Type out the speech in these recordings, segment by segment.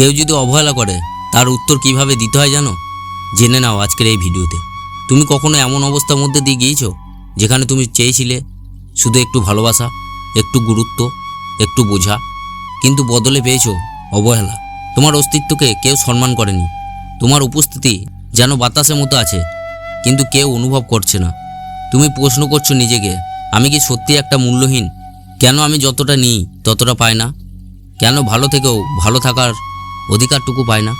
কেউ যদি অবহেলা করে, তার উত্তর কীভাবে দিতে হয় জানো? জেনে নাও আজকের এই ভিডিওতে। তুমি কখনো এমন অবস্থার মধ্যে দিয়ে গিয়েছো, যেখানে তুমি চেয়েছিলে শুধু একটু ভালোবাসা, একটু গুরুত্ব, একটু বোঝা, কিন্তু বদলে পেয়েছ অবহেলা? তোমার অস্তিত্বকে কেউ সম্মান করেনি। তোমার উপস্থিতি যেন বাতাসের মতো আছে, কিন্তু কেউ অনুভব করছে না। তুমি প্রশ্ন করছ নিজেকে, আমি কি সত্যি একটা মূল্যহীন? কেন আমি যতটা নিই, ততটা পাই না? কেন ভালো থেকেও ভালো থাকার অধিকারটুকু পায় না।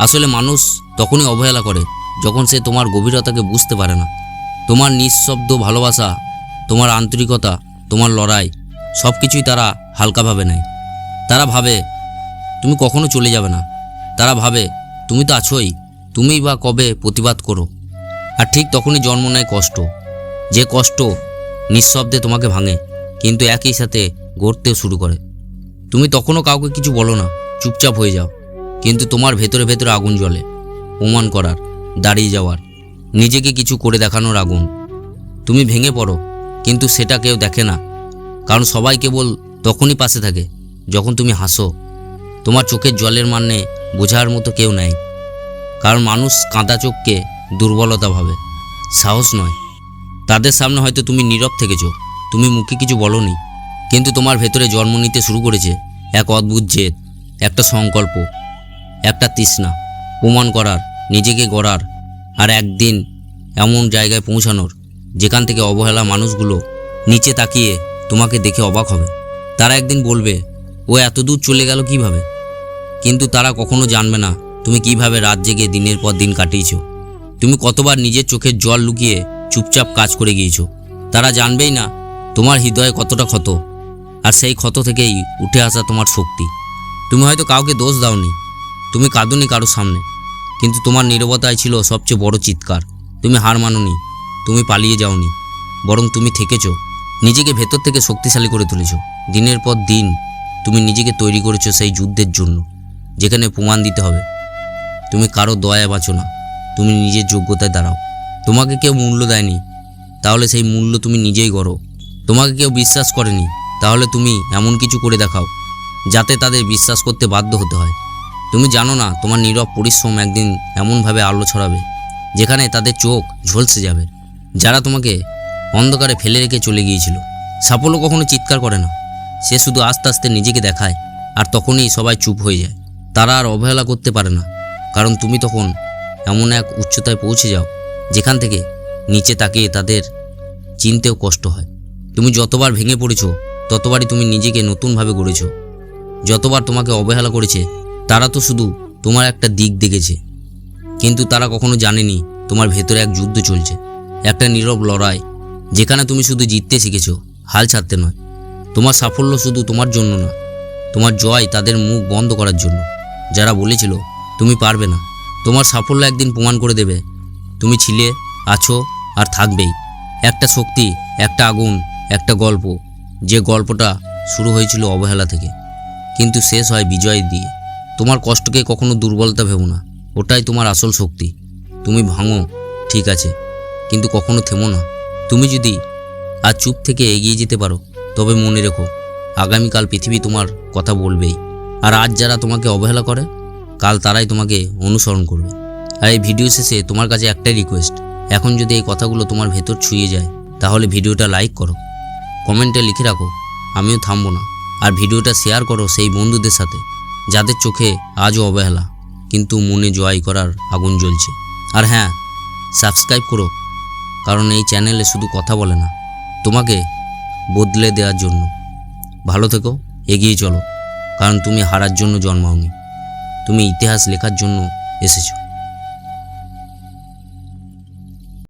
আসলে মানুষ তখনই অবহেলা করে, যখন সে তোমার গভীরতাকে বুঝতে পারে না। তোমার নিঃশব্দ ভালোবাসা, তোমার আন্তরিকতা, তোমার লড়াই সব কিছুই তারা হালকাভাবে নেয়। তারা ভাবে, তুমি কখনো চলে যাবে না। তারা ভাবে, তুমি তো আছোই, তুমিই বা কবে প্রতিবাদ করো? আর ঠিক তখনই জন্ম নেয় কষ্ট। যে কষ্ট নিঃশব্দে তোমাকে ভাঙে, কিন্তু একই সাথে গড়তেও শুরু করে। তুমি তখনও কাউকে কিছু বলো না। চুপচাপ হয়ে যাও। কিন্তু তোমার ভেতরে ভেতরে আগুন জ্বলে। প্রমাণ করার, দাঁড়িয়ে যাওয়ার। নিজেকে কিছু করে দেখানোর আগুন। তুমি ভেঙে পড়ো, কিন্তু সেটা কেউ দেখে না। কারণ সবাই কেবল তখনই পাশে থাকে, যখন তুমি হাসো। তোমার চোখের জলের মানে বোঝার মতো কেউ নেই। কারণ মানুষ কাঁদা চোখকে দুর্বলতা ভাবে। সাহস নয়। তাদের সামনে হয়তো তুমি নীরব থেকেছো। তুমি মুখে কিছু বলনি। কিন্তু তোমার ভেতরে জন্ম নিতে শুরু করেছে এক অদ্ভুত জেদ। একটা সংকল্প, একটা তৃষ্ণা প্রমাণ করার, নিজেকে গড়ার আর একদিন এমন জায়গায় পৌঁছানোর যেখান থেকে অবহেলা মানুষগুলো নিচে তাকিয়ে তোমাকে দেখে অবাক হবে। তারা একদিন বলবে, ও এত দূর চলে গেল কীভাবে? কিন্তু তারা কখনো জানবে না, তুমি কীভাবে রাত জেগে দিনের পর দিন কাটিয়েছ? তুমি কতবার নিজের চোখের জল লুকিয়ে চুপচাপ কাজ করে গিয়েছো? তারা জানবেই না, তোমার হৃদয়ে কতটা ক্ষত? আর সেই ক্ষত থেকেই উঠে আসা তোমার শক্তি। তুমি হয়তো কাউকে দোষ দাওনি। তুমি কাঁদুনি কারোর সামনে। কিন্তু তোমার নীরবতায় ছিল সবচেয়ে বড় চিৎকার। তুমি হার মানোনি, তুমি পালিয়ে যাওনি, বরং তুমি থেকেছো, নিজেকে ভেতর থেকে শক্তিশালী করে তুলেছ। দিনের পর দিন তুমি নিজেকে তৈরি করেছ সেই যুদ্ধের জন্য, যেখানে প্রমাণ দিতে হবে। তুমি কারও দয়া বাঁচো না, তুমি নিজের যোগ্যতায় দাঁড়াও। তোমাকে কেউ মূল্য দেয়নি, তাহলে সেই মূল্য তুমি নিজেই গড়ো। তোমাকে কেউ বিশ্বাস করেনি, তাহলে তুমি এমন কিছু করে দেখাও। যাতে তাদের বিশ্বাস করতে বাধ্য হতে হয়। তুমি জানো না, তোমার নীরব পরিশ্রম একদিন এমনভাবে আলো ছড়াবে, যেখানে তাদের চোখ ঝলসে যাবে, যারা তোমাকে অন্ধকারে ফেলে রেখে চলে গিয়েছিল। সাফল্য কখনো চিৎকার করে না। সে শুধু আস্তে আস্তে নিজেকে দেখায়, আর তখনই সবাই চুপ হয়ে যায়। তারা আর অবহেলা করতে পারে না, কারণ তুমি তখন এমন এক উচ্চতায় পৌঁছে যাও, যেখান থেকে নিচে তাকিয়ে তাদের চিনতেও কষ্ট হয়। তুমি যতবার ভেঙে পড়েছো, ততবারই তুমি নিজেকে নতুনভাবে গড়েছো। যতবার তোমাকে অবহেলা করেছে, তারা তো শুধু তোমার একটা দিক দেখেছে। কিন্তু তারা কখনো জানেনি তোমার ভেতরে এক যুদ্ধ চলছে, একটা নীরব লড়াই, যেখানে তুমি শুধু জিততে শিখেছো, হাল ছাড়তে নয়। তোমার সাফল্য শুধু তোমার জন্য না, তোমার জয় তাদের মুখ বন্ধ করার জন্য। যারা বলেছিল, তুমি পারবে না, তোমার সাফল্য একদিন প্রমাণ করে দেবে। তুমি ছিলে, আছো আর থাকবেই। একটা শক্তি, একটা আগুন, একটা গল্প, যে গল্পটা শুরু হয়েছিল অবহেলা থেকে। কিন্তু শেষ হয় বিজয় দিয়ে। তোমার কষ্টকে কখনো দুর্বলতা ভেবো না। ওটাই তোমার আসল শক্তি। তুমি ভাঙো, ঠিক আছে, কিন্তু কখনো থেমো না। তুমি যদি আর চুপ থেকে এগিয়ে যেতে পারো, তবে মনে রেখো, আগামীকাল পৃথিবী তোমার কথা বলবেই। আর আজ যারা তোমাকে অবহেলা করে, কাল তারাই তোমাকে অনুসরণ করবে। আর এই ভিডিও শেষে তোমার কাছে একটাই রিকোয়েস্ট এখন যদি এই কথাগুলো তোমার ভেতর ছুঁয়ে যায়, তাহলে ভিডিওটা লাইক করো। কমেন্টে লিখে রাখো, আমিও থামবো না। আর ভিডিওটা শেয়ার করো সেই বন্ধুদের সাথে, যাদের চোখে আজও অবহেলা, কিন্তু মনে জয় করার আগুন জ্বলছে। আর হ্যাঁ সাবস্ক্রাইব করো, কারণ এই চ্যানেলে শুধু কথা বলে না, তোমাকে বদলে দেওয়ার জন্য। ভালো থেকো, এগিয়ে চলো, কারণ তুমি হারার জন্য জন্মাওনি। তুমি ইতিহাস লেখার জন্য এসেছ।